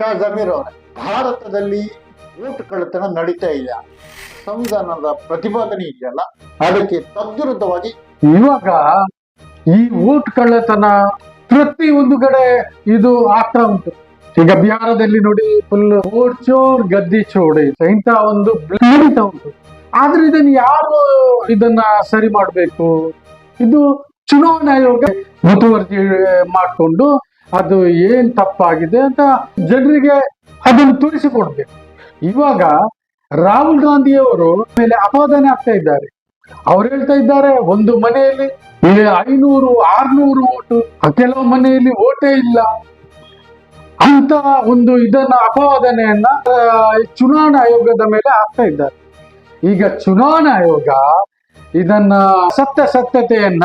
ಶಾ ಭಾರತದಲ್ಲಿ ಓಟ್ ಕಳ್ಳತನ ನಡೀತಾ ಇದೆ. ಸಂವಿಧಾನದ ಪ್ರತಿಪಾದನೆ ಇದೆಯಲ್ಲ, ಅದಕ್ಕೆ ತದ್ವಿರುದ್ಧವಾಗಿ ಇವಾಗ ಈ ಓಟ್ ಕಳ್ಳತನ ಪ್ರತಿ ಒಂದು ಕಡೆ ಇದು ಆಗ್ತಾ ಉಂಟು. ಈಗ ಬಿಹಾರದಲ್ಲಿ ನೋಡಿ ಫುಲ್ ಓಟ್ ಚೋರ್, ಗದ್ದಿ ಚೋಡಿ ಇಂತ ಒಂದು ನಡೀತಾ ಉಂಟು. ಆದ್ರೆ ಇದನ್ನ ಯಾರು ಇದನ್ನ ಸರಿ ಮಾಡಬೇಕು? ಇದು ಚುನಾವಣಾ ಆಯೋಗ ಮುತುವರ್ಜಿ ಮಾಡಿಕೊಂಡು ಅದು ಏನ್ ತಪ್ಪಾಗಿದೆ ಅಂತ ಜನರಿಗೆ ಅದನ್ನು ತೋರಿಸಿಕೊಡ್ಬೇಕು. ಇವಾಗ ರಾಹುಲ್ ಗಾಂಧಿಯವರು ಮೇಲೆ ಅಪಾದನೆ ಆಗ್ತಾ ಇದ್ದಾರೆ. ಅವ್ರು ಹೇಳ್ತಾ ಇದ್ದಾರೆ, ಒಂದು ಮನೆಯಲ್ಲಿ ಐನೂರು, ಆರ್ನೂರು ಓಟು, ಕೆಲವು ಮನೆಯಲ್ಲಿ ಓಟೇ ಇಲ್ಲ. ಅಂತ ಒಂದು ಇದನ್ನ ಅಪವಾದನೆಯನ್ನ ಚುನಾವಣಾ ಆಯೋಗದ ಮೇಲೆ ಆಗ್ತಾ ಇದ್ದಾರೆ. ಈಗ ಚುನಾವಣಾ ಆಯೋಗ ಇದನ್ನ ಸತ್ಯಾಸತ್ಯತೆಯನ್ನ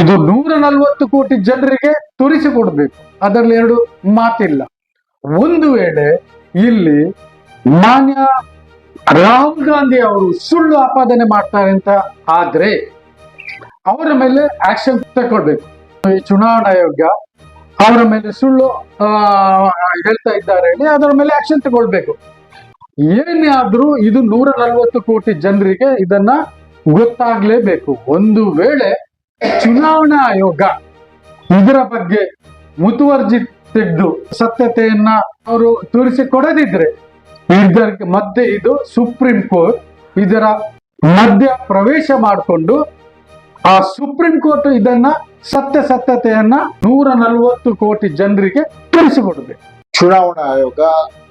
ಇದು ನೂರ ನಲ್ವತ್ತು ಕೋಟಿ ಜನರಿಗೆ ತೋರಿಸಿಕೊಡ್ಬೇಕು ಅದರಲ್ಲಿ ಎರಡು ಮಾತಿಲ್ಲ. ಒಂದು ವೇಳೆ ಇಲ್ಲಿ ಮಾನ್ಯ ರಾಹುಲ್ ಗಾಂಧಿ ಅವರು ಸುಳ್ಳು ಆಪಾದನೆ ಮಾಡ್ತಾರೆ ಅಂತ ಆದ್ರೆ ಅವರ ಮೇಲೆ ಆಕ್ಷನ್ ತಗೊಳ್ಬೇಕು. ಈ ಚುನಾವಣಾ ಆಯೋಗ ಅವರ ಮೇಲೆ ಸುಳ್ಳು ಹೇಳ್ತಾ ಇದ್ದಾರೆ ಹೇಳಿ ಅದರ ಮೇಲೆ ಆಕ್ಷನ್ ತಗೊಳ್ಬೇಕು. ಏನೇ ಆದ್ರೂ ಇದು ನೂರ ನಲವತ್ತು ಕೋಟಿ ಜನರಿಗೆ ಇದನ್ನ ಗೊತ್ತಾಗ್ಲೇಬೇಕು. ಒಂದು ವೇಳೆ ಚುನಾವಣಾ ಆಯೋಗ ಇದರ ಬಗ್ಗೆ ಮುತುವರ್ಜಿ ತೆಗೆದು ಸತ್ಯತೆಯನ್ನ ಅವರು ತೋರಿಸಿಕೊಡದಿದ್ರೆ ಇದರ ಮಧ್ಯೆ ಇದು ಸುಪ್ರೀಂ ಕೋರ್ಟ್ ಇದರ ಮಧ್ಯ ಪ್ರವೇಶ ಮಾಡಿಕೊಂಡು ಆ ಸುಪ್ರೀಂ ಕೋರ್ಟ್ ಇದನ್ನ ಸತ್ಯಾಸತ್ಯತೆಯನ್ನ ನೂರ ನಲ್ವತ್ತು ಕೋಟಿ ಜನರಿಗೆ ತಿಳಿಸಿಕೊಡಬೇಕು ಚುನಾವಣಾ ಆಯೋಗ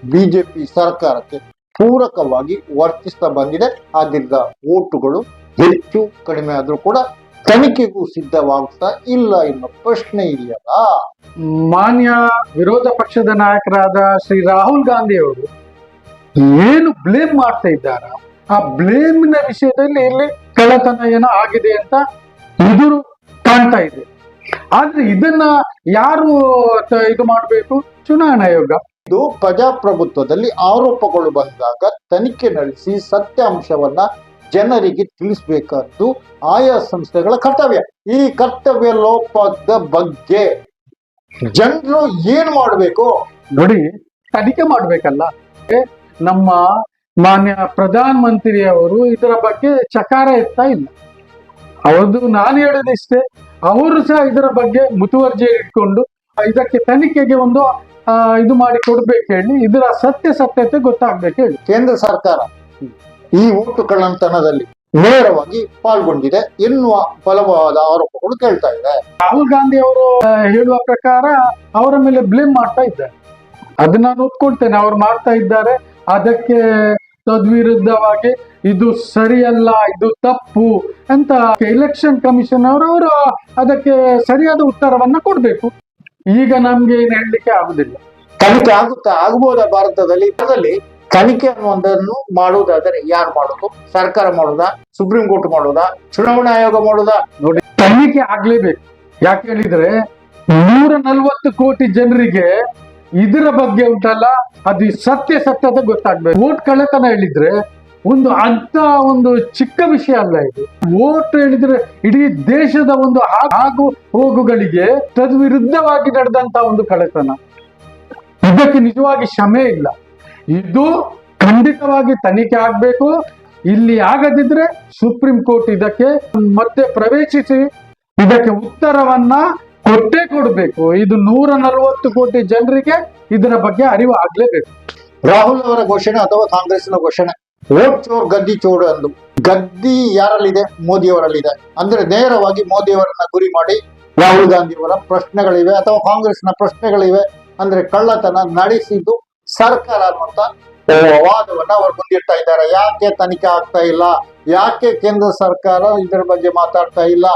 ಬಿಜೆಪಿ ಸರ್ಕಾರಕ್ಕೆ ಪೂರಕವಾಗಿ ವರ್ತಿಸ್ತಾ ಬಂದಿದೆ. ಆದ್ದರಿಂದ ಓಟುಗಳು ಹೆಚ್ಚು ಕಡಿಮೆ ಆದರೂ ಕೂಡ ತನಿಖೆಗೂ ಸಿದ್ಧವಾಗುತ್ತಾ ಇಲ್ಲ ಎನ್ನುವ ಪ್ರಶ್ನೆ ಇದೆಯಲ್ಲ? ಮಾನ್ಯ ವಿರೋಧ ಪಕ್ಷದ ನಾಯಕರಾದ ಶ್ರೀ ರಾಹುಲ್ ಗಾಂಧಿ ಅವರು ಏನು ಬ್ಲೇಮ್ ಮಾಡ್ತಾ ಇದ್ದಾರ? ಆ ಬ್ಲೇಮ್ನ ವಿಷಯದಲ್ಲಿ ಇಲ್ಲಿ ಕಳ್ಳತನ ಏನೋ ಆಗಿದೆ ಅಂತ ಎದುರು ಕಾಣ್ತಾ ಇದೆ. ಆದ್ರೆ ಇದನ್ನ ಯಾರು ಇದು ಮಾಡಬೇಕು? ಚುನಾವಣಾ ಆಯೋಗ. ಇದು ಪ್ರಜಾಪ್ರಭುತ್ವದಲ್ಲಿ ಆರೋಪಗಳು ಬಂದಾಗ ತನಿಖೆ ನಡೆಸಿ ಸತ್ಯಾಂಶವನ್ನ ಜನರಿಗೆ ತಿಳಿಸಬೇಕಾದ್ದು ಆಯಾ ಸಂಸ್ಥೆಗಳ ಕರ್ತವ್ಯ. ಈ ಕರ್ತವ್ಯ ಲೋಪದ ಬಗ್ಗೆ ಜನರು ಏನ್ ಮಾಡಬೇಕು? ನೋಡಿ ತನಿಖೆ ಮಾಡ್ಬೇಕಲ್ಲ. ನಮ್ಮ ಮಾನ್ಯ ಪ್ರಧಾನ ಮಂತ್ರಿ ಅವರು ಇದರ ಬಗ್ಗೆ ಚಕಾರ ಎತ್ತಾ ಇಲ್ಲ. ಅವ್ರದ್ದು ನಾನು ಹೇಳೋದಿಷ್ಟೇ ಅವರು ಸಹ ಇದರ ಬಗ್ಗೆ ಮುತುವರ್ಜಿ ಇಟ್ಕೊಂಡು ಇದಕ್ಕೆ ತನಿಖೆಗೆ ಒಂದು ಇದು ಮಾಡಿ ಕೊಡ್ಬೇಕು ಹೇಳಿ ಇದರ ಸತ್ಯ ಸತ್ಯತೆ ಗೊತ್ತಾಗ್ಬೇಕು ಹೇಳಿ. ಕೇಂದ್ರ ಸರ್ಕಾರ. ಈ ಓಟು ಕಳ್ಳಂತನದಲ್ಲಿ ನೇರವಾಗಿ ಪಾಲ್ಗೊಂಡಿದೆ ಎನ್ನುವ ಬಲವಾದ ಆರೋಪಗಳು ಕೇಳ್ತಾ ಇದೆ. ರಾಹುಲ್ ಗಾಂಧಿ ಅವರು ಹೇಳುವ ಪ್ರಕಾರ ಅವರ ಮೇಲೆ ಬ್ಲೇಮ್ ಮಾಡ್ತಾ ಇದ್ದಾರೆ. ಅದನ್ನ ನಾನು ಒಪ್ಕೊಳ್ತೇನೆ ಅವ್ರು ಮಾಡ್ತಾ ಇದ್ದಾರೆ. ಅದಕ್ಕೆ ತದ್ವಿರುದ್ಧವಾಗಿ ಇದು ಸರಿಯಲ್ಲ ಇದು ತಪ್ಪು ಅಂತ ಎಲೆಕ್ಷನ್ ಕಮಿಷನ್ ಅವರು ಅವರು ಅದಕ್ಕೆ ಸರಿಯಾದ ಉತ್ತರವನ್ನ ಕೊಡ್ಬೇಕು. ಈಗ ನಮ್ಗೆ ಏನ್ ಹೇಳಲಿಕ್ಕೆ ಆಗುದಿಲ್ಲ. ತನಿಖೆ ಆಗುತ್ತಾ ಆಗ್ಬೋದಾ ಭಾರತದಲ್ಲಿ? ಭಾರತದಲ್ಲಿ ತನಿಖೆ ಅನ್ನುವುದನ್ನು ಮಾಡುವುದಾದರೆ ಯಾರು ಮಾಡೋದು? ಸರ್ಕಾರ ಮಾಡೋದಾ? ಸುಪ್ರೀಂ ಕೋರ್ಟ್ ಮಾಡೋದಾ? ಚುನಾವಣಾ ಆಯೋಗ ಮಾಡೋದಾ? ನೋಡಿ, ತನಿಖೆ ಆಗ್ಲೇಬೇಕು. ಯಾಕೆ ಹೇಳಿದ್ರೆ, ನೂರ ನಲ್ವತ್ತು ಕೋಟಿ ಜನರಿಗೆ ಇದರ ಬಗ್ಗೆ ಉಂಟಲ್ಲ, ಅದು ಸತ್ಯ ಸತ್ಯದ ಗೊತ್ತಾಗ್ಬೇಕು. ಓಟ್ ಕಳ್ಳತನ ಹೇಳಿದ್ರೆ, ಒಂದು ಅಂತ ಒಂದು ಚಿಕ್ಕ ವಿಷಯ ಅಲ್ಲ ಇದು. ಓಟ್ ಹೇಳಿದ್ರೆ ಇಡೀ ದೇಶದ ಒಂದು ಹಾಗು ಹೋಗುಗಳಿಗೆ ತದ್ವಿರುದ್ಧವಾಗಿ ನಡೆದಂತ ಒಂದು ಕಳ್ಳತನ. ಇದಕ್ಕೆ ನಿಜವಾಗಿ ಕ್ಷಮೆ ಇಲ್ಲ. ಇದು ಖಂಡಿತವಾಗಿ ತನಿಖೆ ಆಗಬೇಕು. ಇಲ್ಲಿ ಆಗದಿದ್ರೆ ಸುಪ್ರೀಂ ಕೋರ್ಟ್ ಇದಕ್ಕೆ ಮತ್ತೆ ಪ್ರವೇಶಿಸಿ ಇದಕ್ಕೆ ಉತ್ತರವನ್ನ ಕೊಟ್ಟೇ ಕೊಡಬೇಕು. ಇದು ನೂರ ನಲವತ್ತು ಕೋಟಿ ಜನರಿಗೆ ಇದರ ಬಗ್ಗೆ ಅರಿವು ಆಗ್ಲೇಬೇಕು. ರಾಹುಲ್ ಅವರ ಘೋಷಣೆ ಅಥವಾ ಕಾಂಗ್ರೆಸ್ನ ಘೋಷಣೆ? ಓಟ್ ಚೋರ್, ಗದ್ದಿ ಚೋರ್ ಅಂದು. ಗದ್ದಿ ಯಾರಲ್ಲಿದೆ? ಮೋದಿ ಅವರಲ್ಲಿದೆ ಅಂದ್ರೆ ನೇರವಾಗಿ ಮೋದಿ ಅವರನ್ನ ಗುರಿ ಮಾಡಿ ರಾಹುಲ್ ಗಾಂಧಿಯವರ ಪ್ರಶ್ನೆಗಳಿವೆ ಅಥವಾ ಕಾಂಗ್ರೆಸ್ನ ಪ್ರಶ್ನೆಗಳಿವೆ. ಅಂದ್ರೆ ಕಳ್ಳತನ ನಡೆಸಿದ್ದು ಸರ್ಕಾರ ಅನ್ನುವಂತ ವಾದವನ್ನ ಅವರು ಮುಂದಿಡ್ತಾ ಇದ್ದಾರೆ. ಯಾಕೆ ತನಿಖೆ ಆಗ್ತಾ ಇಲ್ಲ? ಯಾಕೆ ಕೇಂದ್ರ ಸರ್ಕಾರ ಇದರ ಬಗ್ಗೆ ಮಾತಾಡ್ತಾ ಇಲ್ಲ?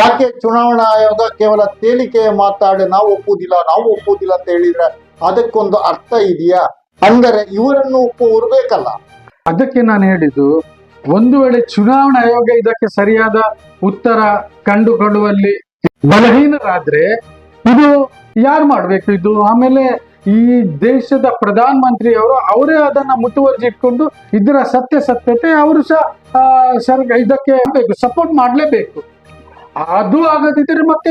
ಯಾಕೆ ಚುನಾವಣಾ ಆಯೋಗ ಕೇವಲ ತೇಲಿಕೆ ಮಾತಾಡಿ ನಾವು ಒಪ್ಪುವುದಿಲ್ಲ ನಾವು ಒಪ್ಪುವುದಿಲ್ಲ ಅಂತ ಹೇಳಿದ್ರೆ ಅದಕ್ಕೊಂದು ಅರ್ಥ ಇದೆಯಾ? ಅಂದರೆ ಇವರನ್ನು ಒಪ್ಪುವವರು ಬೇಕಲ್ಲ. ಅದಕ್ಕೆ ನಾನು ಹೇಳಿದ್ದು, ಒಂದು ವೇಳೆ ಚುನಾವಣಾ ಆಯೋಗ ಇದಕ್ಕೆ ಸರಿಯಾದ ಉತ್ತರ ಕಂಡುಕೊಳ್ಳುವಲ್ಲಿ ಬಲಹೀನರಾದ್ರೆ ಇದು ಯಾರು ಮಾಡ್ಬೇಕು ಇದು? ಆಮೇಲೆ ಈ ದೇಶದ ಪ್ರಧಾನ ಮಂತ್ರಿಯವರು ಅವರೇ ಅದನ್ನ ಮುತುವರ್ಜಿ ಇಟ್ಕೊಂಡು ಇದರ ಸತ್ಯ ಸತ್ಯತೆ ಅವರು ಸಹ ಸರ್ ಇದಕ್ಕೆ ಬೇಕು ಸಪೋರ್ಟ್ ಮಾಡಲೇಬೇಕು. ಅದು ಆಗದಿದ್ರೆ ಮತ್ತೆ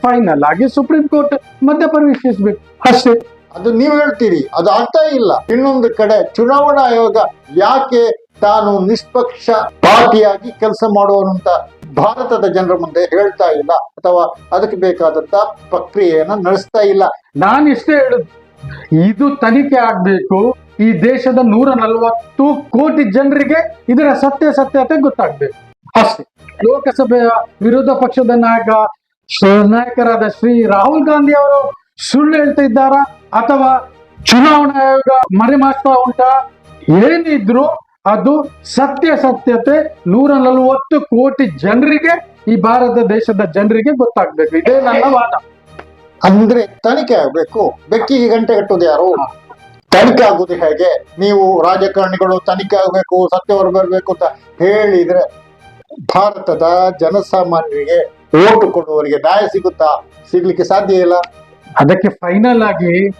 ಫೈನಲ್ ಆಗಿ ಸುಪ್ರೀಂ ಕೋರ್ಟ್ ಮಧ್ಯ ಪ್ರವೇಶಿಸಬೇಕು. ಅಷ್ಟೇ. ಅದು ನೀವು ಹೇಳ್ತೀರಿ ಅದು ಆಗ್ತಾ ಇಲ್ಲ. ಇನ್ನೊಂದು ಕಡೆ ಚುನಾವಣಾ ಆಯೋಗ ಯಾಕೆ ತಾನು ನಿಷ್ಪಕ್ಷ ಪಾರ್ಟಿಯಾಗಿ ಕೆಲಸ ಮಾಡುವಂತ ಭಾರತದ ಜನರ ಮುಂದೆ ಹೇಳ್ತಾ ಇಲ್ಲ ಅಥವಾ ಅದಕ್ಕೆ ಬೇಕಾದಂತ ಪ್ರಕ್ರಿಯೆಯನ್ನ ನಡೆಸ್ತಾ ಇಲ್ಲ. ನಾನು ಇಷ್ಟೇ ಹೇಳುದು. ಇದು ತನಿಖೆ ಆಗ್ಬೇಕು. ಈ ದೇಶದ ನೂರ ನಲವತ್ತು ಕೋಟಿ ಜನರಿಗೆ ಇದರ ಸತ್ಯ ಸತ್ಯತೆ ಗೊತ್ತಾಗ್ಬೇಕು. ಅಷ್ಟೇ. ಲೋಕಸಭೆಯ ವಿರೋಧ ಪಕ್ಷದ ನಾಯಕ ನಾಯಕರಾದ ಶ್ರೀ ರಾಹುಲ್ ಗಾಂಧಿ ಅವರು ಸುಳ್ಳು ಹೇಳ್ತಾ ಇದ್ದಾರಾ? ಅಥವಾ ಚುನಾವಣಾ ಆಯೋಗ ಮರೆಮಾಚ್ತಾ ಉಂಟಾ? ಏನಿದ್ರು ಅದು ಸತ್ಯ ಸತ್ಯತೆ ನೂರ ನಲವತ್ತು ಕೋಟಿ ಜನರಿಗೆ, ಈ ಭಾರತ ದೇಶದ ಜನರಿಗೆ ಗೊತ್ತಾಗ್ಬೇಕು. ಇದೇ ನನ್ನ ವಾದ. ಅಂದ್ರೆ ತನಿಖೆ ಆಗ್ಬೇಕು. ಬೆಕ್ಕಿಗೆ ಗಂಟೆ ಕಟ್ಟೋದು ಯಾರು? ತನಿಖೆ ಆಗುದು ಹೇಗೆ? ನೀವು ರಾಜಕಾರಣಿಗಳು ತನಿಖೆ ಆಗ್ಬೇಕು ಸತ್ಯ ಹೊರಬರ್ಬೇಕು ಅಂತ ಹೇಳಿದ್ರೆ ಭಾರತದ ಜನಸಾಮಾನ್ಯರಿಗೆ ಓಟು ಕೊಡುವವರಿಗೆ ನ್ಯಾಯ ಸಿಗುತ್ತಾ? ಸಿಗ್ಲಿಕ್ಕೆ ಸಾಧ್ಯ ಇಲ್ಲ. ಅದಕ್ಕೆ ಫೈನಲ್ ಆಗಿ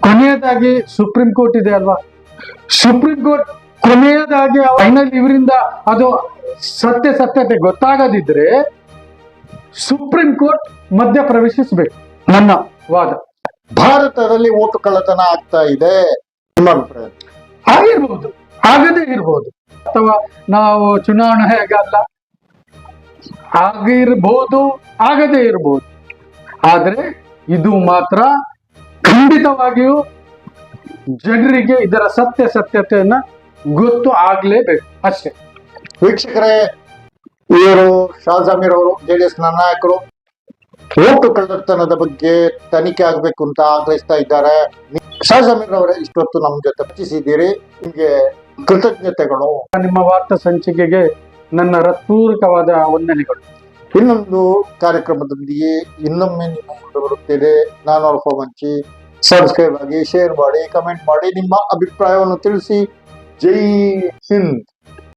ಕೊನೆಯದಾಗಿ ಸುಪ್ರೀಂ ಕೋರ್ಟ್ ಇದೆ ಅಲ್ವಾ? ಸುಪ್ರೀಂ ಕೋರ್ಟ್ ಕೊನೆಯದಾಗಿ ಫೈನಲ್ ಇವರಿಂದ ಅದು ಸತ್ಯ ಸತ್ಯತೆ ಗೊತ್ತಾಗದಿದ್ರೆ ಸುಪ್ರೀಂ ಕೋರ್ಟ್ ಮಧ್ಯ ಪ್ರವೇಶಿಸಬೇಕು ನನ್ನ ವಾದ. ಭಾರತದಲ್ಲಿ ಓಟು ಕಳ್ಳತನ ಆಗ್ತಾ ಇದೆ. ನಿಮ್ಮ ಅಭಿಪ್ರಾಯ? ಆಗಿರ್ಬೋದು. ಆಗದೇ ಇರ್ಬೋದು. ಅಥವಾ ನಾವು ಚುನಾವಣೆ ಹೇಗಲ್ಲ? ಅಲ್ಲ ಆಗಿರ್ಬೋದು ಆಗದೇ ಇರ್ಬೋದು. ಆದ್ರೆ ಇದು ಮಾತ್ರ ಖಂಡಿತವಾಗಿಯೂ ಜನರಿಗೆ ಇದರ ಸತ್ಯ ಸತ್ಯತೆಯನ್ನ ಗೊತ್ತು ಆಗ್ಲೇಬೇಕು. ಅಷ್ಟೇ. ವೀಕ್ಷಕರೇ ಇವರು ಶಾಜಮೀರ್ ಅವರು ಜೆಡಿಎಸ್ ನಾಯಕರು. ಓಟು ಕಳ್ಳತನದ ಬಗ್ಗೆ ತನಿಖೆ ಆಗ್ಬೇಕು ಅಂತ ಆಗ್ರಹಿಸ್ತಾ ಇದ್ದಾರೆ. ಶಾಜಮೀರ್ ಅವರೇ ಇಷ್ಟೊತ್ತು ನಮ್ಮ ಜೊತೆ ಚರ್ಚಿಸಿದ್ದೀರಿ ನಿಮಗೆ ಕೃತಜ್ಞತೆಗಳು. ನಿಮ್ಮ ವಾರ್ತಾ ಸಂಚಿಕೆಗೆ ನನ್ನ ಹೃತ್ಪೂರ್ವಕವಾದ ವಂದನೆಗಳು. ಇನ್ನೊಂದು ಕಾರ್ಯಕ್ರಮದೊಂದಿಗೆ ಇನ್ನೊಮ್ಮೆ ನಿಮ್ಮ ಮುಂದೆ ಬರುತ್ತೇನೆ. ನಾನು ಅಲ್ಫ ಮಂಚಿ. ಸಬ್ಸ್ಕ್ರೈಬ್ ಆಗಿ ಶೇರ್ ಮಾಡಿ ಕಮೆಂಟ್ ಮಾಡಿ ನಿಮ್ಮ ಅಭಿಪ್ರಾಯವನ್ನು ತಿಳಿಸಿ. ಜೈ ಹಿಂದ್.